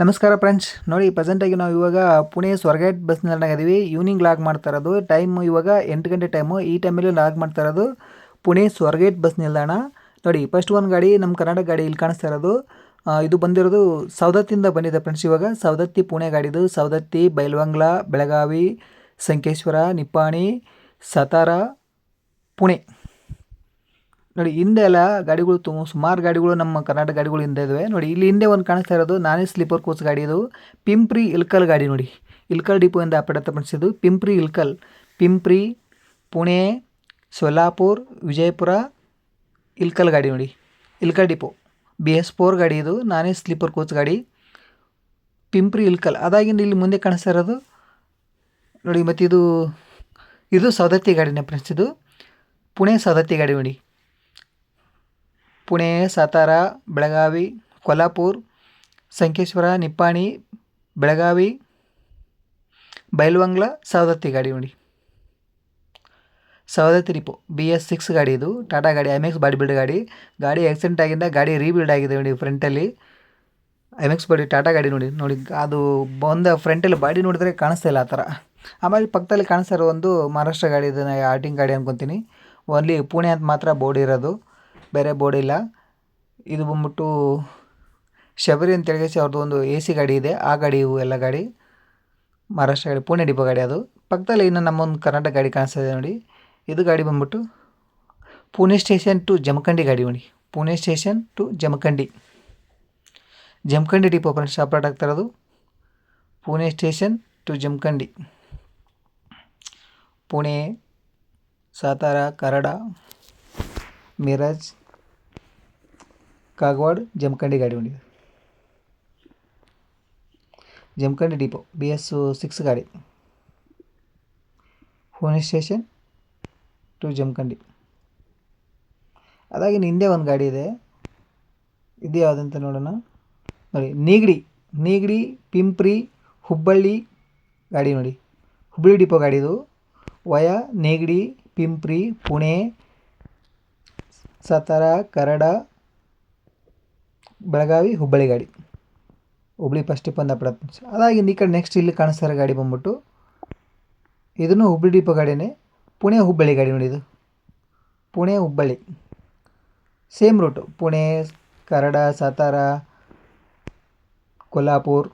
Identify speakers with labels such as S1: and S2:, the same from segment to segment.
S1: ನಮಸ್ಕಾರ ಫ್ರೆಂಡ್ಸ್. ನೋಡಿ ಪ್ರೆಸೆಂಟಾಗಿ ನಾವು ಇವಾಗ ಪುಣೆ ಸ್ವರ್ಗೇಟ್ ಬಸ್ ನಿಲ್ದಾಣಗಿದ್ದೀವಿ ಈವ್ನಿಂಗ್ ಲಾಗ್ ಮಾಡ್ತಾ ಇರೋದು. ಟೈಮು ಇವಾಗ ಎಂಟು ಗಂಟೆ ಟೈಮು ಈ ಟೈಮಲ್ಲಿ ಲಾಗ್ ಮಾಡ್ತಾ ಇರೋದು ಪುಣೆ ಸ್ವರ್ಗೇಟ್ ಬಸ್ ನಿಲ್ದಾಣ. ನೋಡಿ ಫಸ್ಟ್ ಒಂದು ಗಾಡಿ ನಮ್ಮ ಕರ್ನಾಟಕ ಗಾಡಿ ಇಲ್ಲಿ ಕಾಣಿಸ್ತಾ ಇರೋದು. ಇದು ಬಂದಿರೋದು ಸವದತ್ತಿಂದ ಬಂದಿದೆ ಫ್ರೆಂಡ್ಸ್ ಇವಾಗ. ಸವದತ್ತಿ ಪುಣೆ ಗಾಡಿದು ಸವದತ್ತಿ, ಬೈಲ್ವಂಗ್ಲ, ಬೆಳಗಾವಿ, ಸಂಕೇಶ್ವರ, ನಿಪ್ಪಾಣಿ, ಸತಾರ, ಪುಣೆ. ನೋಡಿ, ಹಿಂದೆ ಎಲ್ಲ ಗಾಡಿಗಳು ತುಂಬ, ಸುಮಾರು ಗಾಡಿಗಳು ನಮ್ಮ ಕರ್ನಾಟಕ ಗಾಡಿಗಳು ಹಿಂದೆ ಇದ್ದಾವೆ ನೋಡಿ, ಇಲ್ಲಿ ಹಿಂದೆ ಒಂದು ಕಾಣಿಸ್ತಾ ಇರೋದು ನಾನೇ ಸ್ಲೀಪರ್ ಕೋಚ್ ಗಾಡಿ ಇದು. ಪಿಂಪ್ರಿ ಇಲ್ಕಲ್ ಗಾಡಿ ನೋಡಿ. ಇಲ್ಕಲ್ ಡಿಪೋ ಇಂದ ಅಪಡತ್ತ ಪಡಿಸಿದ್ದು ಪಿಂಪ್ರಿ ಇಲ್ಕಲ್. ಪಿಂಪ್ರಿ, ಪುಣೆ, ಸೊಲ್ಲಾಪುರ್, ವಿಜಯಪುರ, ಇಲ್ಕಲ್ ಗಾಡಿ ನೋಡಿ. Ilkal depot. B S four ಗಾಡಿ ಇದು, ನಾನೇ ಸ್ಲೀಪರ್ ಕೋಚ್ ಗಾಡಿ. ಪಿಂಪ್ರಿ ಇಲ್ಕಲ್. ಅದಾಗಿಂದ ಇಲ್ಲಿ ಮುಂದೆ ಕಾಣಿಸ್ತಾ ಇರೋದು ನೋಡಿ ಮತ್ತು ಇದು ಇದು ಸವದತ್ತಿ ಗಾಡಿನೇ ಫ್ರೆಂಡ್ಸ್ ಇದು. ಪುಣೆ ಸವದತ್ತಿ ಗಾಡಿ ನೋಡಿ. ಪುಣೆ, ಸಾತಾರ, ಬೆಳಗಾವಿ ಕೊಲ್ಲಾಪುರ್ ಸಂಕೇಶ್ವರ, ನಿಪ್ಪಾಣಿ, ಬೆಳಗಾವಿ, ಬೈಲ್ವಂಗ್ಲ, ಸವದತ್ತಿ ಗಾಡಿ ನೋಡಿ. ಸವದತ್ತಿ ರಿಪೋ ಬಿ ಎಸ್ ಸಿಕ್ಸ್ ಗಾಡಿ ಇದು. ಟಾಟಾ ಗಾಡಿ ಎಂ ಬಾಡಿ ಬಿಲ್ಡ್ ಗಾಡಿ. ಗಾಡಿ ಆಕ್ಸಿಡೆಂಟ್ ಆಗಿಂದ ಗಾಡಿ ರೀಬಿಲ್ಡ್ ಆಗಿದೆ ನೋಡಿ ಫ್ರಂಟಲ್ಲಿ ಐಮ್ ಎಕ್ಸ್ ಬಾಡಿ, ಟಾಟಾ ಗಾಡಿ ನೋಡಿ ನೋಡಿ. ಅದು ಬಂದ ಫ್ರಂಟಲ್ಲಿ ಬಾಡಿ ನೋಡಿದ್ರೆ ಕಾಣಿಸ್ತಾ ಇಲ್ಲ ಆ ಥರ. ಆಮೇಲೆ ಪಕ್ಕದಲ್ಲಿ ಕಾಣಿಸ್ತಾ ಇರೋ ಒಂದು ಮಹಾರಾಷ್ಟ್ರ ಗಾಡಿ ಇದನ್ನು ಆರ್ಟಿಂಗ್ ಗಾಡಿ ಅಂದ್ಕೊತೀನಿ ಓನ್ಲಿ ಪುಣೆ ಅಂತ ಮಾತ್ರ ಬೋರ್ಡ್ ಇರೋದು. ಬೇರೆ ಬೋರ್ಡ್ ಇಲ್ಲ. ಇದು ಬಂದ್ಬಿಟ್ಟು ಶಬರಿ ಅಂತ ಹೇಳಿ ಅವ್ರದ್ದು ಒಂದು ಎ ಸಿ ಗಾಡಿ ಇದೆ. ಆ ಗಾಡಿ, ಇವು ಎಲ್ಲ ಗಾಡಿ. ಮಹಾರಾಷ್ಟ್ರ ಗಾಡಿ, ಪುಣೆ ಡಿಪೋ ಗಾಡಿ ಅದು. ಪಕ್ಕದಲ್ಲಿ ಇನ್ನು ನಮ್ಮೊಂದು ಕರ್ನಾಟಕ ಗಾಡಿ ಕಾಣಿಸ್ತಾ ಇದೆ ನೋಡಿ. ಇದು ಗಾಡಿ ಬಂದ್ಬಿಟ್ಟು ಪುಣೆ ಸ್ಟೇಷನ್ ಟು ಜಮಖಂಡಿ ಗಾಡಿ ನೋಡಿ. Pune station to Jamkhandi. Jamkhandi depot friends operate ಆಗ್ತಾ ಇರೋದು. Pune station to Jamkhandi. Pune, Satara, Karad. Miraj Kagwad, Jamkhandi ಗಾಡಿ ಹೊಂದಿದೆ. Jamkhandi depot B S six ಗಾಡಿ. Pune station to Jamkhandi. ಅದಾಗಿ ಹಿಂದೆ ಒಂದು ಗಾಡಿ ಇದೆ. ಇದು ಯಾವುದಂತ ನೋಡೋಣ. ನೋಡಿ, ನೀಗಡಿ ನೀಗಡಿ, ಪಿಂಪ್ರಿ, ಹುಬ್ಬಳ್ಳಿ ಗಾಡಿ ನೋಡಿ. ಹುಬ್ಬಳ್ಳಿ ಡಿಪೋ ಗಾಡಿದು ವಯ, ನೀಗಡಿ, ಪಿಂಪ್ರಿ, ಪುಣೆ ಸತಾರ ಕರಡ, ಬೆಳಗಾವಿ, ಹುಬ್ಬಳ್ಳಿ ಗಾಡಿ. ಹುಬ್ಬಳ್ಳಿ ಫಸ್ಟ್ ಬಂದ ಪಡತ್ತೆ ಅದಾಗಿ ಈ ಕಡೆ ನೆಕ್ಸ್ಟ್ ಇಲ್ಲಿ ಕಾಣಿಸ್ತಾರೆ ಗಾಡಿ ಬಂದ್ಬಿಟ್ಟು. ಇದನ್ನು ಹುಬ್ಬಳ್ಳಿ ಡಿಪೋ ಗಾಡಿನೇ ಪುಣೆ, ಹುಬ್ಬಳ್ಳಿ ಗಾಡಿ ನೋಡಿ ಇದು. Pune, Hubballi. Same route Pune, Karad Satara Kolhapur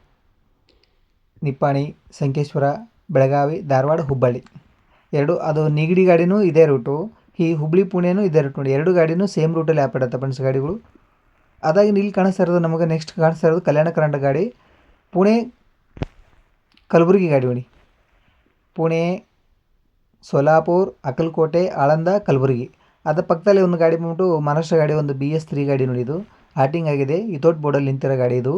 S1: Nippani, Sankeshwar, Belagavi, Dharwad, Hubballi. ಎರಡು, ಅದು ನಿಗಡಿ ಗಾಡಿನೂ ಇದೇ ರೂಟು ಈ ಹುಬ್ಳಿ ಪುಣೆನೂ ಇದೆ ನೋಡಿ. ಎರಡು ಗಾಡಿನೂ ಸೇಮ್ ರೂಟಲ್ಲಿ ಆಪಡತ್ತೆ ಫ್ರೆಂಡ್ಸ್ ಗಾಡಿಗಳು. ಅದಾಗಿ ಇಲ್ಲಿ ಕಾಣಿಸ್ತಾ ಇರೋದು ನಮಗೆ ನೆಕ್ಸ್ಟ್ ಕಾಣಿಸ್ತಾ ಇರೋದು ಕಲ್ಯಾಣ ಕರ್ನಾಟಕ ಗಾಡಿ. ಪುಣೆ ಕಲಬುರಗಿ ಗಾಡಿ ನೋಡಿ. ಪುಣೆ, ಸೋಲಾಪುರ್, ಅಕಲ್ಕೋಟೆ, ಆಳಂದ, ಕಲಬುರಗಿ. ಅದರ ಪಕ್ಕದಲ್ಲಿ ಒಂದು ಗಾಡಿ ಬಂದ್ಬಿಟ್ಟು ಮಹಾರಾಷ್ಟ್ರ ಗಾಡಿ ಒಂದು ಬಿ ಎಸ್ ತ್ರೀ ಗಾಡಿ ನೋಡಿ ಇದು. ಹಾಟಿಂಗ್ ಆಗಿದೆ. ಇತೋಟ್ ಬೋರ್ಡಲ್ಲಿ ನಿಂತಿರೋ ಗಾಡಿ ಇದು.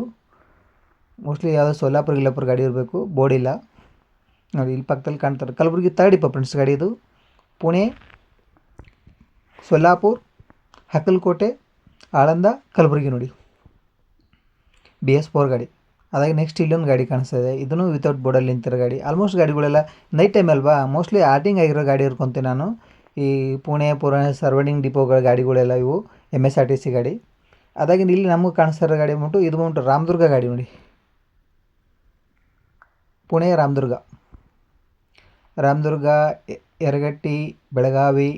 S1: ಮೋಸ್ಟ್ಲಿ ಯಾವುದೋ ಸೋಲಾಪುರ, ಗಿಲ್ಲಾಪುರ ಗಾಡಿ ಇರಬೇಕು. ಬೋರ್ಡ್ ಇಲ್ಲ. ನೋಡಿ, ಇಲ್ಲಿ ಪಕ್ಕದಲ್ಲಿ ಕಾಣ್ತಾರೆ. ಕಲಬುರಗಿ ತರ್ಡ್ ಇಪ್ಪ ಫ್ರೆಂಡ್ಸ್ ಗಾಡಿ ಇದು. ಪುಣೆ ಸೊಲ್ಲಾಪುರ್, ಹಕಲ್ಕೋಟೆ, ಆಳಂದ ಕಲಬುರಗಿ ನೋಡಿ ಬಿ ಎಸ್ ಫೋರ್ ಗಾಡಿ. ಅದಾಗಿ ನೆಕ್ಸ್ಟ್ ಇಲ್ಲೊಂದು ಗಾಡಿ ಕಾಣಿಸ್ತಾ ಇದೆ. ಇದನ್ನು ವಿತೌಟ್ ಬೋರ್ಡಲ್ಲಿ ನಿಂತಿರೋ ಗಾಡಿ. ಆಲ್ಮೋಸ್ಟ್ ಗಾಡಿಗಳೆಲ್ಲ ನೈಟ್ ಟೈಮ್ ಅಲ್ವಾ? ಮೋಸ್ಟ್ಲಿ ಆರ್ಟಿಂಗ್ ಆಗಿರೋ ಗಾಡಿ ಇರ್ಕೊಂತೀನಿ ನಾನು. ಈ ಪುಣೆ ಪುರಾಣ ಸರ್ವಣಿಂಗ್ ಡಿಪೋಗಳ ಗಾಡಿಗಳೆಲ್ಲ ಇವು M S R T C ಗಾಡಿ. ಅದಾಗಿ ಇಲ್ಲಿ ನಮಗೆ ಕಾಣಿಸ್ತಾ ಇರೋ ಗಾಡಿ ಬಂದ್ಬಿಟ್ಟು ಇದು ಬಂದ್ಬಿಟ್ಟು ರಾಮದುರ್ಗ ಗಾಡಿ ನೋಡಿ. ಪುಣೆ, ರಾಮದುರ್ಗ. ರಾಮದುರ್ಗ ಎರಗಟ್ಟಿ, ಬೆಳಗಾವಿ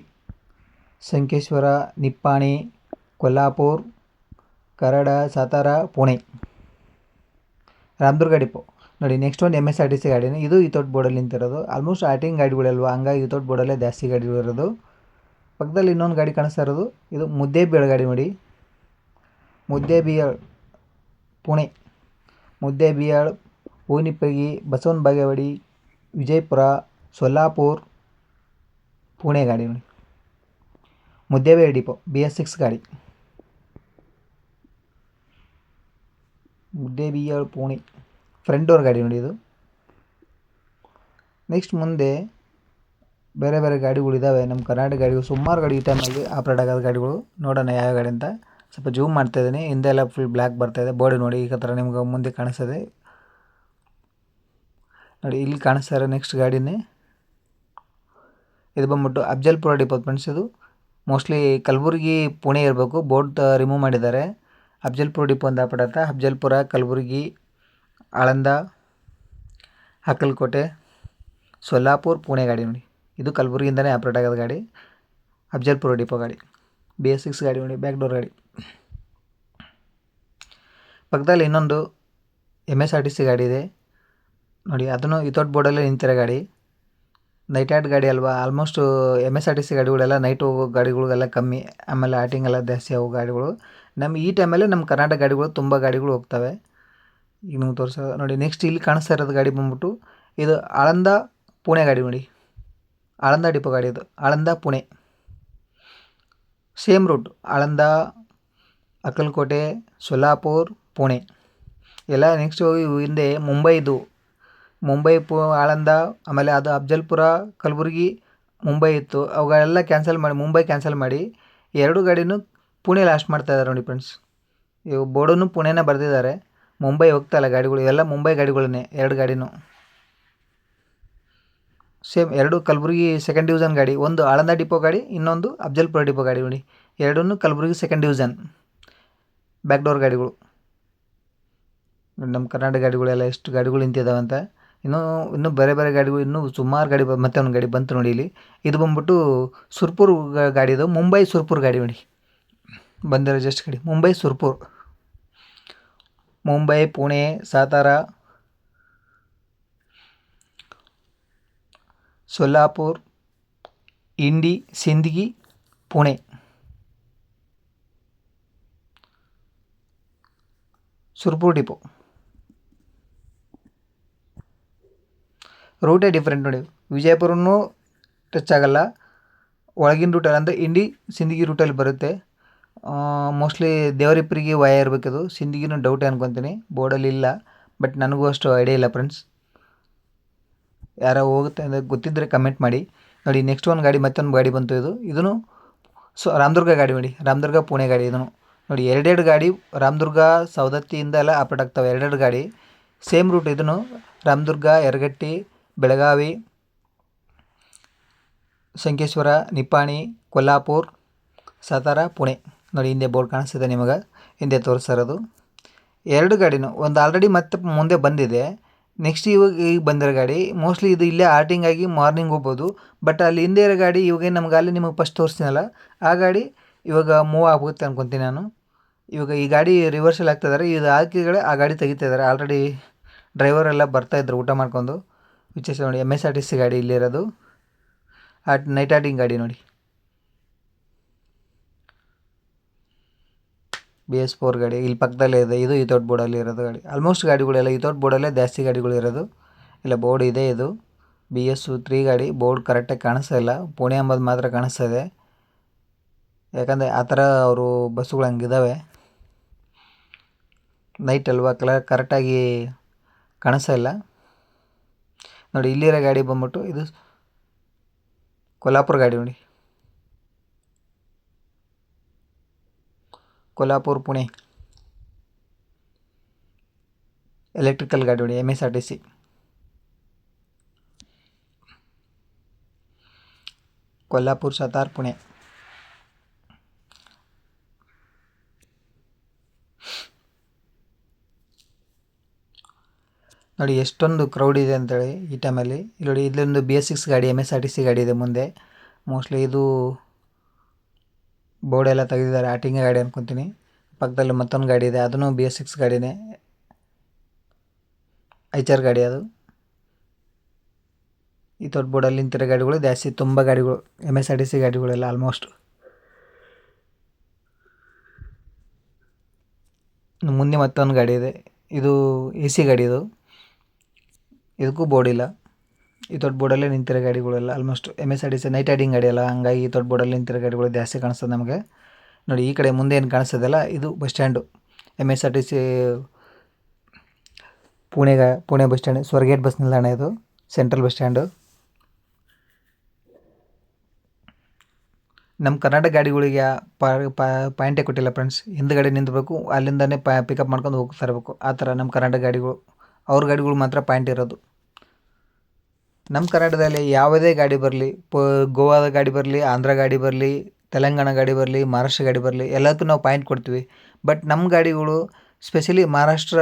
S1: ಸಂಕೇಶ್ವರ ನಿಪ್ಪಾಣಿ, ಕೊಲ್ಲಾಪುರ್, ಕರಡ, ಸಾತಾರ, ಪುಣೆ. ರಾಮದುರ್ಗ ಡಿಪೋ. ನೋಡಿ ನೆಕ್ಸ್ಟ್ ಒಂದು M S R T C ಗಾಡಿನೇ ಇದು ಇತೋಟ್ ಬೋರ್ಡಲ್ಲಿ ನಿಂತಿರೋದು. ಆಲ್ಮೋಸ್ಟ್ ಸ್ಟಾರ್ಟಿಂಗ್ ಗಾಡಿಗಳಲ್ವ? ಹಂಗಾಗಿ ಇತೋಟ್ ಬೋರ್ಡಲ್ಲೇ ಜಾಸ್ತಿ ಗಾಡಿಗಳು ಇರೋದು. ಪಕ್ಕದಲ್ಲಿ ಇನ್ನೊಂದು ಗಾಡಿ ಕಾಣಿಸ್ತಾ ಇರೋದು. ಇದು ಮುದ್ದೇಬಿಹಾಳ್ ಗಾಡಿ ನೋಡಿ. ಮುದ್ದೇಬಿಹಾಳ್ ಪುಣೆ. ಮುದ್ದೇಬಿಹಾಳ್ ಹೂನಿಪ್ಪಗಿ ಬಸವನ ಬಾಗೇವಾಡಿ, ವಿಜಯಪುರ, ಸೊಲ್ಲಾಪುರ್, ಪುಣೆ ಗಾಡಿ ನೋಡಿ. Muddebihal depot B S six ಗಾಡಿ. ಮುದ್ದೇಬಿಹಾಳ್ ಪುಣೆ ಫ್ರಂಟ್ ಡೋರ್ ಗಾಡಿ ನೋಡಿ ಇದು. ನೆಕ್ಸ್ಟ್ ಮುಂದೆ ಬೇರೆ ಬೇರೆ ಗಾಡಿಗಳಿದ್ದಾವೆ ನಮ್ಮ ಕರ್ನಾಟಕ ಗಾಡಿಗಳು ಸುಮಾರು ಗಾಡಿ ಈ ಟೈಮಲ್ಲಿ ಆಪ್ರೇಟ್ ಆಗೋದು ಗಾಡಿಗಳು. ನೋಡೋಣ ಯಾವ ಗಾಡಿ ಅಂತ. ಸ್ವಲ್ಪ ಜೂಮ್ ಮಾಡ್ತಾ ಇದ್ದೀನಿ. ಹಿಂದೆ ಎಲ್ಲ ಫುಲ್ ಬ್ಲ್ಯಾಕ್ ಬರ್ತಾ ಇದೆ. ಬೋರ್ಡ್ ನೋಡಿ ಈ ಥರ ನಿಮ್ಗೆ ಮುಂದೆ ಕಾಣಿಸ್ತದೆ. ನೋಡಿ, ಇಲ್ಲಿ ಕಾಣಿಸ್ತಾ ನೆಕ್ಸ್ಟ್ ಗಾಡಿನೇ. ಇದು ಬಂದ್ಬಿಟ್ಟು ಅಫ್ಜಲ್ಪುರ ಡಿಪೋ ಫ್ರೆಂಡ್ಸ್ ಇದು. ಮೋಸ್ಟ್ಲಿ ಕಲಬುರಗಿ ಪುಣೆ ಇರಬೇಕು. ಬೋರ್ಡ್ ರಿಮೂವ್ ಮಾಡಿದ್ದಾರೆ. ಅಫ್ಜಲ್ಪುರ ಡಿಪೋ ಅಂತ ಪಡತ್ತೆ ಅಫ್ಜಲ್ಪುರ ಕಲಬುರಗಿ ಆಳಂದ ಅಕ್ಕಲಕೋಟೆ ಸೊಲ್ಲಾಪುರ ಪುಣೆ ಗಾಡಿ ನೋಡಿ. ಇದು ಕಲಬುರಗಿಯಿಂದನೇ ಆಪ್ರೇಟ್ ಆಗೋದು ಗಾಡಿ. ಅಫ್ಜಲ್ಪುರ ಡಿಪೋ ಗಾಡಿ. ಬಿ ಎಸ್ ಸಿಕ್ಸ್ ಗಾಡಿ ನೋಡಿ ಬ್ಯಾಕ್ ಡೋರ್ ಗಾಡಿ. ಪಕ್ಕದಲ್ಲಿ ಇನ್ನೊಂದು M S R T C ಗಾಡಿ ಇದೆ. ನೋಡಿ, ಅದನ್ನು ಇತೋಟ್ ಬೋರ್ಡಲ್ಲೇ ನಿಂತಿರೋ ಗಾಡಿ. ನೈಟ್ ಆಟ್ ಗಾಡಿ ಅಲ್ವಾ? Almost M S R T C ಗಾಡಿಗಳೆಲ್ಲ night ಹೋಗೋ ಗಾಡಿಗಳಿಗೆಲ್ಲ ಕಮ್ಮಿ. ಆಮೇಲೆ ಆಟಿಂಗ್ ಎಲ್ಲ ಜಾಸ್ತಿ ಆಗೋ ಗಾಡಿಗಳು. ನಮ್ಮ ಈ ಟೈಮಲ್ಲಿ ನಮ್ಮ ಕರ್ನಾಟಕ ಗಾಡಿಗಳು, ತುಂಬ ಗಾಡಿಗಳು ಹೋಗ್ತವೆ. ಈಗ ನಿಮ್ಗೆ ತೋರಿಸೋ, ನೋಡಿ ನೆಕ್ಸ್ಟ್ ಇಲ್ಲಿ ಕಾಣಿಸ್ತಾ ಇರೋದು ಗಾಡಿ ಬಂದ್ಬಿಟ್ಟು, ಇದು ಆಳಂದ ಪುಣೆ ಗಾಡಿ ನೋಡಿ. ಆಳಂದ ಡಿಪೋ ಗಾಡಿ ಇದು Aland Pune. Same route Aland Akkalkot Solapur Pune. ಎಲ್ಲ ನೆಕ್ಸ್ಟ್ ಹೋಗಿ ಹಿಂದೆ ಮುಂಬೈದು ಮುಂಬೈ, ಪು, ಆಳಂದ, ಆಮೇಲೆ ಅದು ಅಫ್ಜಲ್ಪುರ, ಕಲಬುರ್ಗಿ, ಮುಂಬೈ ಇತ್ತು. ಅವುಗಳೆಲ್ಲ ಕ್ಯಾನ್ಸಲ್ ಮಾಡಿ, ಮುಂಬೈ ಕ್ಯಾನ್ಸಲ್ ಮಾಡಿ ಎರಡು ಗಾಡಿನೂ ಪುಣೆ ಲಾಸ್ಟ್ ಮಾಡ್ತಾ ಇದ್ದಾರೆ ನೋಡಿ ಫ್ರೆಂಡ್ಸ್ ಇವು ಬೋರ್ಡನ್ನು ಪುಣೆನೇ ಬರೆದಿದ್ದಾರೆ. ಮುಂಬೈ ಹೋಗ್ತಾ ಇಲ್ಲ ಗಾಡಿಗಳು, ಇವೆಲ್ಲ ಮುಂಬೈ ಗಾಡಿಗಳನ್ನೇ, ಎರಡು ಗಾಡಿನೂ. ಸೇಮ್ ಎರಡು ಕಲಬುರ್ಗಿ ಸೆಕೆಂಡ್ ಡಿವಿಷನ್ ಗಾಡಿ, ಒಂದು ಆಳಂದ ಡಿಪೋ ಗಾಡಿ, ಇನ್ನೊಂದು ಅಫ್ಜಲ್ಪುರ ಡಿಪೋ ಗಾಡಿ ನೋಡಿ. ಎರಡೂ Kalaburagi second division back door ಗಾಡಿಗಳು. ನಮ್ಮ ಕರ್ನಾಟಕ ಗಾಡಿಗಳೆಲ್ಲ ಎಷ್ಟು ಗಾಡಿಗಳು ನಿಂತಿದ್ದಾವೆ ಅಂತ ಇನ್ನೂ ಇನ್ನೂ ಬೇರೆ ಬೇರೆ ಗಾಡಿಗಳು, ಇನ್ನೂ ಸುಮಾರು ಗಾಡಿ ಮತ್ತೆ ಒಂದು ಗಾಡಿ ಬಂತು ನೋಡಿ ಇಲ್ಲಿ. ಇದು ಬಂದ್ಬಿಟ್ಟು ಸುರ್ಪುರ್ ಗಾಡಿ ಇದು. ಮುಂಬೈ ಸುರ್ಪುರ್ ಗಾಡಿ ನೋಡಿ. ಬಂದಿರೋ ಜಸ್ಟ್ ಗಾಡಿ. ಮುಂಬೈ ಸುರ್ಪುರ್. ಮುಂಬೈ, ಪುಣೆ, ಸಾತಾರ, ಸೊಲ್ಲಾಪುರ್, ಇಂಡಿ, ಸಿಂದಗಿ, ಪುಣೆ. ಸುರ್ಪುರ್ ಡಿಪೋ. ರೂಟೇ ಡಿಫ್ರೆಂಟ್ ನೋಡಿ. ವಿಜಯಪುರನೂ ಟಚ್ ಆಗಲ್ಲ. ಒಳಗಿನ ರೂಟಲ್ಲಿ ಅಂದರೆ ಇಂಡಿ ಸಿಂದಗಿ ರೂಟಲ್ಲಿ ಬರುತ್ತೆ. ಮೋಸ್ಟ್ಲಿ ದೇವರಿಪ್ಪರಿಗೆ ವಯ ಇರಬೇಕದು ಸಿಂದಗಿನೂ ಡೌಟೇ ಅನ್ಕೊತೀನಿ. ಬೋರ್ಡಲ್ಲಿ ಇಲ್ಲ. ಬಟ್ ನನಗೂ ಅಷ್ಟು ಐಡಿಯಾ ಇಲ್ಲ ಫ್ರೆಂಡ್ಸ್ ಯಾರೋ ಹೋಗುತ್ತೆ ಅಂದರೆ ಗೊತ್ತಿದ್ದರೆ ಕಮೆಂಟ್ ಮಾಡಿ. ನೋಡಿ ನೆಕ್ಸ್ಟ್ ಒಂದು ಗಾಡಿ, ಮತ್ತೊಂದು ಗಾಡಿ ಬಂತು ಇದು. ಇದನ್ನು ಸೊ, ರಾಮದುರ್ಗ ಗಾಡಿ ನೋಡಿ. ರಾಮದುರ್ಗ, ಪುಣೆ ಗಾಡಿ ಇದನ್ನು. ನೋಡಿ, ಎರಡೆರಡು ಗಾಡಿ ರಾಮದುರ್ಗ, ಸವದತ್ತಿಯಿಂದ ಎಲ್ಲ ಆಪ್ರೇಟ್ ಆಗ್ತವೆ. ಎರಡೆರಡು ಗಾಡಿ. ಸೇಮ್ ರೂಟ್ ಇದನ್ನು ರಾಮದುರ್ಗ, ಯರಗಟ್ಟಿ ಬೆಳಗಾವಿ, ಸಂಕೇಶ್ವರ, ನಿಪ್ಪಾಣಿ, ಕೊಲ್ಲಾಪುರ್, ಸತಾರ, ಪುಣೆ. ನೋಡಿ ಹಿಂದೆ ಬೋರ್ಡ್ ಕಾಣಿಸ್ತಿದೆ ನಿಮಗೆ. ಹಿಂದೆ ತೋರಿಸ್ತಾ ಇರೋದು. ಎರಡು ಗಾಡಿನೂ, ಒಂದು ಆಲ್ರೆಡಿ ಮತ್ತೆ ಮುಂದೆ ಬಂದಿದೆ. ನೆಕ್ಸ್ಟ್ ಇವಾಗ ಈಗ ಬಂದಿರೋ ಗಾಡಿ ಮೋಸ್ಟ್ಲಿ ಇದು ಇಲ್ಲೇ ಆರ್ಟಿಂಗ್ ಆಗಿ ಮಾರ್ನಿಂಗ್ ಹೋಗ್ಬೋದು. ಬಟ್ ಅಲ್ಲಿ ಹಿಂದೆ ಇರೋ ಗಾಡಿ ಇವಾಗ ನಮ್ಗೆ ಅಲ್ಲಿ ನಿಮಗೆ ಫಸ್ಟ್ ತೋರಿಸ್ತೀನಲ್ಲ. ಆ ಗಾಡಿ ಇವಾಗ ಮೂವ್ ಆಗುತ್ತೆ ಅನ್ಕೊತೀನಿ ನಾನು. ಇವಾಗ ಈ ಗಾಡಿ ರಿವರ್ಸಲ್ ಆಗ್ತಾಯಿದ್ದಾರೆ ಇದು ಹಾಕಿದ್ರೆ ಆ ಗಾಡಿ ತೆಗಿತಾಯಿದ್ದಾರೆ ಆಲ್ರೆಡಿ ಡ್ರೈವರ್ ಎಲ್ಲ ಬರ್ತಾಯಿದ್ರು ಊಟ ಮಾಡ್ಕೊಂಡು. ವಿಚೇಷ ನೋಡಿ M S R T C ಗಾಡಿ ಇಲ್ಲಿರೋದು. ಆಟ್ ನೈಟ್ ಆಟಿಂಗ್ ಗಾಡಿ ನೋಡಿ. ಬಿ ಎಸ್ ಫೋರ್ ಗಾಡಿ, ಇಲ್ಲಿ ಪಕ್ಕದಲ್ಲೇ ಇದೆ, ಇದು ಈ ತೋಟ ಬೋರ್ಡಲ್ಲಿ ಇರೋದು ಗಾಡಿ. ಆಲ್ಮೋಸ್ಟ್ ಗಾಡಿಗಳೆಲ್ಲ ತೋಟ ಬೋರ್ಡಲ್ಲೇ ಜಾಸ್ತಿ ಗಾಡಿಗಳು ಇರೋದು. ಇಲ್ಲ, ಬೋರ್ಡ್ ಇದೆ ಇದು. ಬಿ ಎಸ್ ತ್ರೀ ಗಾಡಿ, ಬೋರ್ಡ್ ಕರೆಕ್ಟಾಗಿ ಕಾಣಿಸ್ತಾ ಇಲ್ಲ. ಪುಣೆ ಎಂಬುದು ಮಾತ್ರ ಕಾಣಿಸ್ತಾ ಇದೆ. ಯಾಕಂದರೆ ಆ ಥರ ಅವರು ಬಸ್ಸುಗಳು ಹಂಗಿದ್ದಾವೆ ನೈಟ್ ಅಲ್ವಾ ಕಲರ್ ಕರೆಕ್ಟಾಗಿ ಕಾಣಿಸ್ತಾ ಇಲ್ಲ. ನೋಡಿ, ಇಲ್ಲಿರೋ ಗಾಡಿ ಬಂದ್ಬಿಟ್ಟು ಇದು ಕೊಲ್ಲಾಪುರ ಗಾಡಿ ನೋಡಿ. ಕೊಲ್ಲಾಪುರ್ ಪುಣೆ. ಎಲೆಕ್ಟ್ರಿಕಲ್ ಗಾಡಿ ನೋಡಿ M S R T C Kolhapur, Satara Pune. ನೋಡಿ, ಎಷ್ಟೊಂದು ಕ್ರೌಡ್ ಇದೆ ಅಂತೇಳಿ ಈ ಟೈಮಲ್ಲಿ ಇಲ್ಲಿ ನೋಡಿ ಇಲ್ಲೊಂದು ಬಿ ಎಸ್ ಸಿಕ್ಸ್ ಗಾಡಿ ಎಂ ಎಸ್ ಆರ್ ಟಿ ಗಾಡಿ ಇದೆ ಮುಂದೆ. ಮೋಸ್ಟ್ಲಿ ಇದು ಬೋರ್ಡ್ ಎಲ್ಲ ತೆಗೆದಿದ್ದಾರೆ. ಆಟಿಂಗ್ ಗಾಡಿ ಅನ್ಕೊತೀನಿ. ಪಕ್ಕದಲ್ಲಿ ಮತ್ತೊಂದು ಗಾಡಿ ಇದೆ. ಅದನ್ನು ಬಿ ಎಸ್ ಸಿಕ್ಸ್ ಗಾಡಿನೇ. ಐಚರ್ ಗಾಡಿ ಅದು. ಈ ದೊಡ್ಡ ಬೋರ್ಡಲ್ಲಿ ನಿಂತಿರೋ ಗಾಡಿಗಳು ಜಾಸ್ತಿ ತುಂಬ ಗಾಡಿಗಳು M S R T C ಗಾಡಿಗಳೆಲ್ಲ almost ಮುಂದೆ ಮತ್ತೊಂದು ಗಾಡಿ ಇದೆ. ಇದು ಎ ಸಿ ಗಾಡಿ ಇದು. ಇದಕ್ಕೂ ಬೋರ್ಡ್ ಇಲ್ಲ. ಈ ದೊಡ್ಡ ಬೋರ್ಡಲ್ಲೇ ನಿಂತಿರೋ ಗಾಡಿಗಳೆಲ್ಲ almost M S R D C night riding ಗಾಡಿ ಅಲ್ಲ. ಹಂಗಾಗಿ ಈ ದೊಡ್ಡ ಬೋರ್ಡಲ್ಲಿ ನಿಂತಿರೋ ಗಾಡಿಗಳು ಜಾಸ್ತಿ ಕಾಣಿಸ್ತದೆ ನಮಗೆ. ನೋಡಿ, ಈ ಕಡೆ ಮುಂದೆ ಏನು ಕಾಣಿಸ್ತದಲ್ಲ, ಇದು bus stand M S R T C ಪುಣೆಗ Pune bus stand Swargate bus ನಿಲ್ದಾಣ ಇದು ಸೆಂಟ್ರಲ್ ಬಸ್ ಸ್ಟ್ಯಾಂಡು ನಮ್ಮ ಕರ್ನಾಟಕ ಗಾಡಿಗಳಿಗೆ ಪಾಯಿಂಟೇ ಕೊಟ್ಟಿಲ್ಲ ಫ್ರೆಂಡ್ಸ್ ಹಿಂದ್ಗಡೆ ನಿಂತ್ಬೇಕು, ಅಲ್ಲಿಂದನೇ ಪಿಕಪ್ ಮಾಡ್ಕೊಂಡು ಹೋಗ್ತಾ ಇರಬೇಕು. ಆ ಥರ ನಮ್ಮ ಕರ್ನಾಟಕ ಗಾಡಿಗಳು. ಅವ್ರ ಗಾಡಿಗಳು ಮಾತ್ರ ಪಾಯಿಂಟ್ ಇರೋದು. ನಮ್ಮ ಕರ್ನಾಟಕದಲ್ಲಿ ಯಾವುದೇ ಗಾಡಿ ಬರಲಿ, ಪ, ಗೋವಾದ ಗಾಡಿ ಬರಲಿ, ಆಂಧ್ರ ಗಾಡಿ ಬರಲಿ, ತೆಲಂಗಾಣ ಗಾಡಿ ಬರಲಿ, ಮಹಾರಾಷ್ಟ್ರ ಗಾಡಿ ಬರಲಿ, ಎಲ್ಲದಕ್ಕೂ ನಾವು ಪಾಯಿಂಟ್ ಕೊಡ್ತೀವಿ. ಬಟ್ ನಮ್ಮ ಗಾಡಿಗಳು, ಸ್ಪೆಷಲಿ ಮಹಾರಾಷ್ಟ್ರ,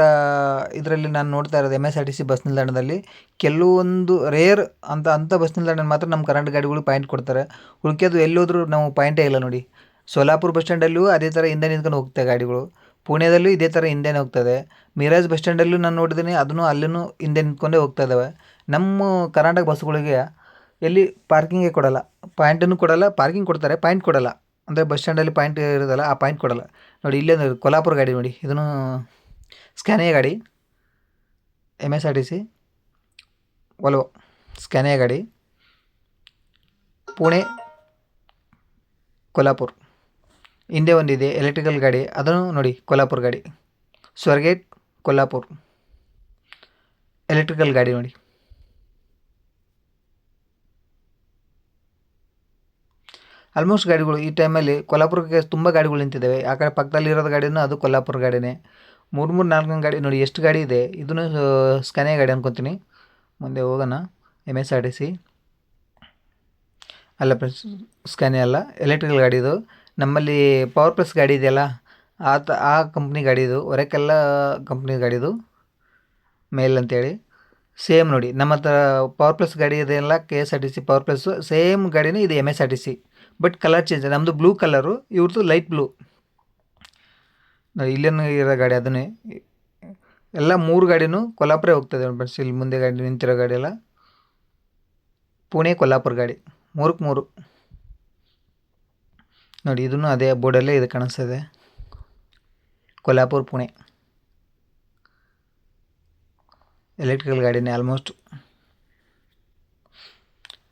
S1: ಇದರಲ್ಲಿ ನಾನು ನೋಡ್ತಾ ಇರೋದು M S R T C bus ನಿಲ್ದಾಣದಲ್ಲಿ ಕೆಲವೊಂದು ರೇರ್ ಅಂತ ಅಂಥ ಬಸ್ ನಿಲ್ದಾಣ ಮಾತ್ರ ನಮ್ಮ ಕರ್ನಾಟಕ ಗಾಡಿಗಳು ಪಾಯಿಂಟ್ ಕೊಡ್ತಾರೆ. ಉಳ್ಕೆದು ಎಲ್ಲೋದ್ರೂ ನಾವು ಪಾಯಿಂಟೇ ಇಲ್ಲ ನೋಡಿ. ಸೋಲಾಪುರ ಬಸ್ ಸ್ಟ್ಯಾಂಡಲ್ಲೂ ಅದೇ ಥರ ಹಿಂದೆ ನಿಂತ್ಕೊಂಡು ಹೋಗ್ತವೆ ಗಾಡಿಗಳು. ಪುಣೆದಲ್ಲೂ ಇದೇ ಥರ ಹಿಂದೆನೇ ಹೋಗ್ತದೆ. ಮಿರಾಜ್ ಬಸ್ ಸ್ಟ್ಯಾಂಡಲ್ಲೂ ನಾನು ನೋಡಿದ್ದೀನಿ ಅದನ್ನು ಅಲ್ಲೂ ಹಿಂದೆ ನಿಂತ್ಕೊಂಡೇ ಹೋಗ್ತಾ ಇದ್ದಾವೆ ನಮ್ಮ ಕರ್ನಾಟಕ ಬಸ್ಗಳಿಗೆ ಎಲ್ಲಿ ಪಾರ್ಕಿಂಗೇ ಕೊಡಲ್ಲ. ಪಾಯಿಂಟನ್ನು ಕೊಡಲ್ಲ, ಪಾರ್ಕಿಂಗ್ ಕೊಡ್ತಾರೆ, ಪಾಯಿಂಟ್ ಕೊಡಲ್ಲ. ಅಂದರೆ ಬಸ್ ಸ್ಟ್ಯಾಂಡಲ್ಲಿ ಪಾಯಿಂಟ್ ಇರೋದಲ್ಲ, ಆ ಪಾಯಿಂಟ್ ಕೊಡಲ್ಲ. ನೋಡಿ, ಇಲ್ಲೇ ನೋಡಿ ಕೊಲ್ಹಾಪುರ ಗಾಡಿ ನೋಡಿ. ಇದನ್ನು ಸ್ಕ್ಯಾನಿಯ ಗಾಡಿ M S R T C ಒಲೋ Scania ಗಾಡಿ, ಪುಣೆ ಕೊಲ್ಹಾಪುರ್ ಹಿಂದೆ ಒಂದಿದೆ ಎಲೆಕ್ಟ್ರಿಕಲ್ ಗಾಡಿ, ಅದನ್ನು ನೋಡಿ, ಕೊಲ್ಲಾಪುರ ಗಾಡಿ. ಸ್ವರ್ಗೇಟ್ ಕೊಲ್ಹಾಪುರ ಎಲೆಕ್ಟ್ರಿಕಲ್ ಗಾಡಿ ನೋಡಿ. ಆಲ್ಮೋಸ್ಟ್ ಗಾಡಿಗಳು ಈ ಟೈಮಲ್ಲಿ ಕೊಲ್ಲಾಪುರಕ್ಕೆ ತುಂಬ ಗಾಡಿಗಳು ನಿಂತಿದ್ದಾವೆ. ಆ ಕಡೆ ಪಕ್ಕದಲ್ಲಿ ಇರೋದು ಗಾಡಿನೂ ಅದು ಕೊಲ್ಲಾಪುರ ಗಾಡಿನೇ. ಮೂರು ಮೂರು, ನಾಲ್ಕು ಗಾಡಿ ನೋಡಿ, ಎಷ್ಟು ಗಾಡಿ ಇದೆ? ಇದನ್ನು ಸ್ಕ್ಯಾನೇ ಗಾಡಿ ಅನ್ಕೊತೀನಿ. ಮುಂದೆ ಹೋಗೋಣ. M S R T C ಅಲ್ಲ ಪ್ರ ಸ್ಕ್ಯಾನೇ ಅಲ್ಲ. ಎಲೆಕ್ಟ್ರಿಕಲ್ ಗಾಡಿ ಇದು. ನಮ್ಮಲ್ಲಿ ಪವರ್ ಪ್ಲಸ್ ಗಾಡಿ ಇದೆಯಲ್ಲ, ಆ ತ, ಆ ಕಂಪ್ನಿ ಗಾಡಿ ಇದು ಹೊರಕೆಲ್ಲ ಕಂಪ್ನಿ ಗಾಡಿ ಇದು ಮೇಲ್ ಅಂತೇಳಿ. ಸೇಮ್ ನೋಡಿ, ನಮ್ಮ ಹತ್ರ ಪವರ್ ಪ್ಲಸ್ ಗಾಡಿ ಇದೆಯಲ್ಲ K S R T C power plus same ಗಾಡಿನೇ ಇದು M S R T C but colour change ನಮ್ಮದು ಬ್ಲೂ ಕಲರು ಇವ್ರದ್ದು ಲೈಟ್ ಬ್ಲೂ ಇಲ್ಲೇನು ಇರೋ ಗಾಡಿ ಅದನ್ನೇ. ಎಲ್ಲ ಮೂರು ಗಾಡಿನೂ ಕೊಲ್ಲಾಪುರ ಹೋಗ್ತದೆ ಬಸ್ ಇಲ್ಲಿ ಮುಂದೆ ಗಾಡಿ ನಿಂತಿರೋ ಗಾಡಿ ಎಲ್ಲ. ಪುಣೆ ಕೊಲ್ಲಾಪುರ ಗಾಡಿ, ಮೂರಕ್ಕೆ ಮೂರು. ನೋಡಿ, ಇದನ್ನು ಅದೇ ಬೋರ್ಡಲ್ಲೇ ಇದು ಕಾಣಿಸ್ತದೆ. ಕೊಲ್ಲಾಪುರ್ ಪುಣೆ. ಎಲೆಕ್ಟ್ರಿಕಲ್ ಗಾಡಿನೇ ಆಲ್ಮೋಸ್ಟ್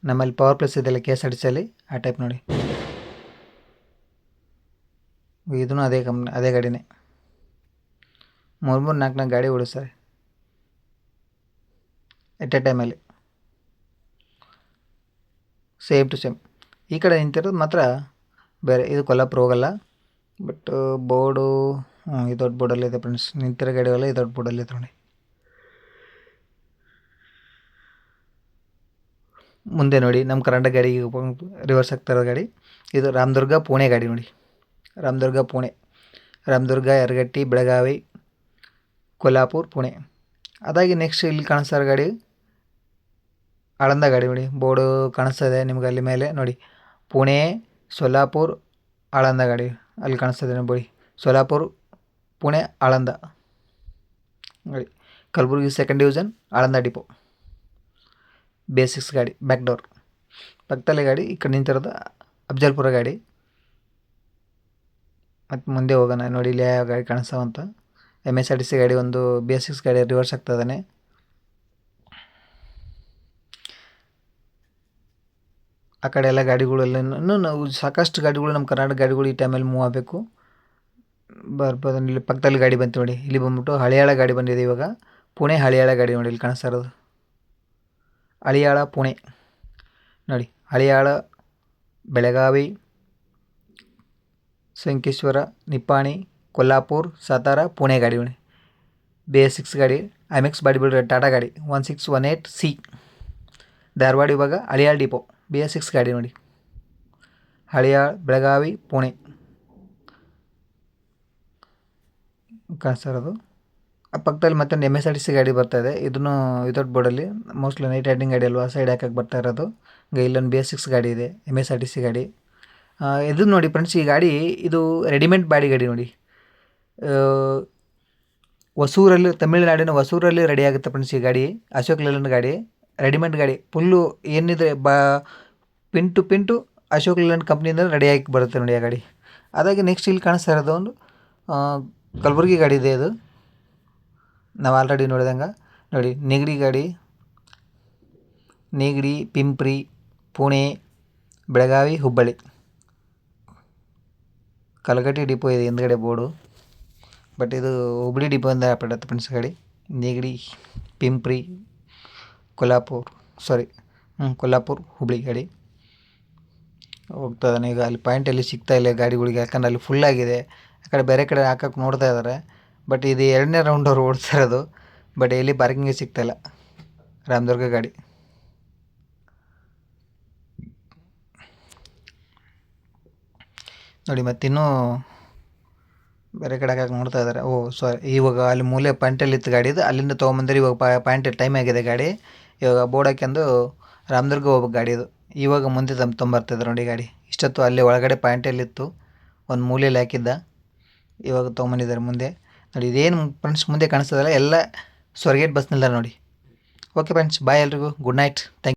S1: ನಮ್ಮಲ್ಲಿ ಪವರ್ ಪ್ಲಸ್ ಇದೆಲ್ಲ ಕೆ ಎಸ್ ಆರ್ ಟಿ ಸಿಯಲ್ಲಿ ಆ ಟೈಪ್ ನೋಡಿ. ಇದನ್ನು ಅದೇ ಕಂಪ್ನಿ ಅದೇ ಗಾಡಿನೇ. ಮೂರು ಮೂರು, ನಾಲ್ಕು ನಾಲ್ಕು ಗಾಡಿ ಓಡಿಸ್ತಾರೆ ಎಟ್ ಎ ಟೈಮಲ್ಲಿ ಸೇಮ್ ಟು ಸೇಮ್ ಈ ಕಡೆ ನಿಂತಿರೋದು ಮಾತ್ರ ಬೇರೆ ಇದು ಕೊಲ್ಲಾಪುರ ಹೋಗಲ್ಲ. ಬಟ್ ಬೋರ್ಡು ಈ ದೊಡ್ಡ ಬೋರ್ಡಲ್ಲಿದೆ ಫ್ರೆಂಡ್ಸ್ ನಿಂತಿರೋ ಗಾಡಿಗಳೆಲ್ಲ ಈ ದೊಡ್ಡ ಬೋರ್ಡಲ್ಲಿದೆ ನೋಡಿ ಮುಂದೆ ನೋಡಿ, ನಮ್ಮ ಕರ್ನಾಟಕ ಗಾಡಿ ರಿವರ್ಸ್ ಆಗ್ತಾ ಇರೋ ಗಾಡಿ. ಇದು ರಾಮದುರ್ಗ ಪುಣೆ ಗಾಡಿ ನೋಡಿ. ರಾಮದುರ್ಗ ಪುಣೆ. ರಾಮದುರ್ಗ, ಯರಗಟ್ಟಿ, ಬೆಳಗಾವಿ ಕೊಲ್ಲಾಪುರ್ ಪುಣೆ. ಅದಾಗಿ ನೆಕ್ಸ್ಟ್ ಇಲ್ಲಿ ಕಾಣಿಸ್ತಾ ಇರೋ ಗಾಡಿ, ಆಳಂದ ಗಾಡಿ ನೋಡಿ. ಬೋರ್ಡು ಕಾಣಿಸ್ತಾ ಇದೆ ನಿಮ್ಗೆ ಅಲ್ಲಿ ಮೇಲೆ ನೋಡಿ. ಪುಣೆ ಸೊಲ್ಲಾಪುರ್ ಆಳಂದ ಗಾಡಿ ಅಲ್ಲಿ ಕಾಣಿಸ್ತದೆ ಬಳಿ. ಸೊಲ್ಲಾಪುರ್, ಪುಣೆ, ಆಳಂದ. ಗಾಡಿ Kalaburagi second division Aland depot basics ಗಾಡಿ ಬ್ಯಾಕ್ ಡೋರ್ ಪಕ್ಕದಲ್ಲೇ ಗಾಡಿ, ಈ ಕಡೆ ನಿಂತಿರೋದು ಅಫ್ಜಲ್ಪುರ ಗಾಡಿ. ಮತ್ತು ಮುಂದೆ ಹೋಗೋಣ. ನೋಡಿ, ಇಲ್ಲಿ ಯಾವ ಗಾಡಿ ಕಾಣಿಸ್ತಾವಂತ. M S R T C ಗಾಡಿ ಒಂದು ಬೇಸಿಕ್ಸ್ ಗಾಡಿ ರಿವರ್ಸ್ ಆಗ್ತಾ ಆ ಕಡೆ ಎಲ್ಲ ಗಾಡಿಗಳೆಲ್ಲ ಇನ್ನೂ ನಾವು ಸಾಕಷ್ಟು ಗಾಡಿಗಳು ನಮ್ಮ ಕರ್ನಾಟಕ ಗಾಡಿಗಳು ಈ ಟೈಮಲ್ಲಿ ಮೂವ್ ಆಗಬೇಕು. ಬರ್ಬೋದು, ಇಲ್ಲಿ ಪಕ್ಕದಲ್ಲಿ ಗಾಡಿ ಬಂತು ನೋಡಿ, ಇಲ್ಲಿ ಬಂದ್ಬಿಟ್ಟು ಹಳಿಯಾಳ ಗಾಡಿ ಬಂದಿದೆ ಇವಾಗ. ಪುಣೆ ಹಳಿಯಾಳ ಗಾಡಿ ನೋಡಿ ಇಲ್ಲಿ ಕಾಣಿಸ್ತಾ ಇರೋದು. ಹಳಿಯಾಳ, ಪುಣೆ. ನೋಡಿ, ಹಳಿಯಾಳ, ಬೆಳಗಾವಿ ಸಂಕೇಶ್ವರ ನಿಪ್ಪಾಣಿ, ಕೊಲ್ಲಾಪುರ್, ಸತಾರ, ಪುಣೆ ಗಾಡಿ ನೋಡಿ. ಬಿ ಎಸ್ ಸಿಕ್ಸ್ ಗಾಡಿ ಐಮೆಕ್ಸ್ ಬಾಡಿ ಬಿಲ್ಡರ್ ಟಾಟಾ ಗಾಡಿ one six one eight C Dharwad ಇವಾಗ Haliyal depot B S six ಗಾಡಿ ನೋಡಿ. ಹಳಿಯಾಳ ಬೆಳಗಾವಿ, ಪುಣೆ. ಕಾಣಿಸ್ತಾ ಇರೋದು. ಆ ಪಕ್ಕದಲ್ಲಿ ಮತ್ತೆ M S R T C ಗಾಡಿ ಬರ್ತಾ ಇದೆ. ಇದನ್ನು ವಿತೌಟ್ ಬೋರ್ಡಲ್ಲಿ ಮೋಸ್ಟ್ಲಿ ನೈಟ್ ರೈಡಿಂಗ್ ಗಾಡಿ ಅಲ್ವಾ ಸೈಡ್ ಹಾಕಕ್ಕೆ ಬರ್ತಾ ಇರೋದು. ಇಲ್ಲೊಂದು ಬಿ ಎಸ್ ಸಿಕ್ಸ್ ಗಾಡಿ ಇದೆ M S R T C ಗಾಡಿ. ಇದು ನೋಡಿ ಫ್ರೆಂಡ್ಸ್ ಈ ಗಾಡಿ ಇದು ರೆಡಿಮೇಡ್ ಬಾಡಿ ಗಾಡಿ ನೋಡಿ. ಹೊಸೂರಲ್ಲಿ, ತಮಿಳುನಾಡಿನ ಹೊಸೂರಲ್ಲಿ ರೆಡಿ ಆಗುತ್ತೆ ಫ್ರೆಂಡ್ಸ್ ಈ ಗಾಡಿ. ಅಶೋಕ್ ಲೇಲನ್ ಗಾಡಿ ರೆಡಿಮೇಡ್ ಗಾಡಿ. ಫುಲ್ಲು ಏನಿದೆ ಬಾ pin to pin to Ashok Leyland ಕಂಪ್ನಿಯಿಂದ ರೆಡಿಯಾಗಿ ಬರುತ್ತೆ ನೋಡಿ ಆ ಗಾಡಿ. ಅದಾಗಿ ನೆಕ್ಸ್ಟ್ ಇಲ್ಲಿ ಕಾಣಿಸ್ತಾ ಇರೋದು ಒಂದು ಕಲಬುರ್ಗಿ ಗಾಡಿ ಇದೆ ಅದು. ನಾವು ಆಲ್ರೆಡಿ ನೋಡಿದಂಗೆ. ನೋಡಿ, ನೆಗಡಿ ಗಾಡಿ, ನೆಗಡಿ, ಪಿಂಪ್ರಿ, ಪುಣೆ, ಬೆಳಗಾವಿ, ಹುಬ್ಬಳ್ಳಿ. ಕಲಗಟ್ಟಿ ಡಿಪೋ ಇದೆ, ಹಿಂದ್ಗಡೆ ಬೋರ್ಡು. ಬಟ್ ಇದು ಹುಬ್ಳಿ ಡಿಪೋ ಅಂತ ಹಾಕ್ಬಿಡತ್ತೆ ಫ್ರೆಂಡ್ಸ್ ಗಾಡಿ. ನೆಗಡಿ, ಪಿಂಪ್ರಿ ಕೊಲ್ಹಾಪುರ್ ಸಾರಿ ಹ್ಞೂ ಕೊಲ್ಹಾಪುರ್ ಹುಬ್ಳಿ ಗಾಡಿ. ಹೋಗ್ತಾ ಇದ್ದಾನೆ ಈಗ ಅಲ್ಲಿ ಪಾಯಿಂಟ್ ಎಲ್ಲಿ ಸಿಗ್ತಾ ಇಲ್ಲ ಗಾಡಿಗಳಿಗೆ. ಯಾಕಂದ್ರೆ ಅಲ್ಲಿ ಫುಲ್ ಆಗಿದೆ. ಆ ಕಡೆ ಬೇರೆ ಕಡೆ ಹಾಕಕ್ಕೆ ನೋಡ್ತಾ ಇದ್ದಾರೆ ಬಟ್ ಇದು ಎರಡನೇ ರೌಂಡ್ ಅವ್ರು ಓಡ್ತಾ ಇರೋದು. ಬಟ್ ಎಲ್ಲಿ ಪಾರ್ಕಿಂಗೇ ಸಿಗ್ತಾಯಿಲ್ಲ ರಾಮದುರ್ಗ ಗಾಡಿ. ನೋಡಿ, ಮತ್ತಿನ್ನೂ ಬೇರೆ ಕಡೆ ಹಾಕಕ್ಕೆ ನೋಡ್ತಾ ಇದ್ದಾರೆ ಓ ಸಾರಿ ಇವಾಗ ಅಲ್ಲಿ ಮೂಲೆ ಪಾಯಿಂಟಲ್ಲಿ ಇತ್ತು ಗಾಡಿದು ಅಲ್ಲಿಂದ ತೊಗೊಂಬಂದ್ರೆ ಇವಾಗ ಪಾಯಿಂಟ್ ಟೈಮ್ ಆಗಿದೆ ಗಾಡಿ. ಇವಾಗ ಬೋರ್ಡ್ ಹಾಕ್ಯಂದು ರಾಮದುರ್ಗ ಹೋಗ್ಬೇಕು ಗಾಡಿದು ಇವಾಗ ಮುಂದೆ ತಮ್ಮ ತೊಂಬರ್ತಿದ್ರು ನೋಡಿ ಗಾಡಿ. ಇಷ್ಟೊತ್ತು ಅಲ್ಲಿ ಒಳಗಡೆ ಪಾಯಿಂಟಲ್ಲಿತ್ತು ಒಂದು ಮೂಲೆಯಲ್ಲಿ ಹಾಕಿದ್ದ. ಇವಾಗ ತೊಗೊಂಬಂದಿದ್ದಾರೆ ಮುಂದೆ. ನೋಡಿ, ಇದೇನು ಫ್ರೆಂಡ್ಸ್ ಮುಂದೆ ಕಾಣಿಸ್ತದಲ್ಲ, ಎಲ್ಲ ಸ್ವರ್ಗೇಟ್ ಬಸ್ ನೋಡಿ. ಓಕೆ ಫ್ರೆಂಡ್ಸ್ ಬಾಯ್ ಎಲ್ರಿಗೂ. Good night thank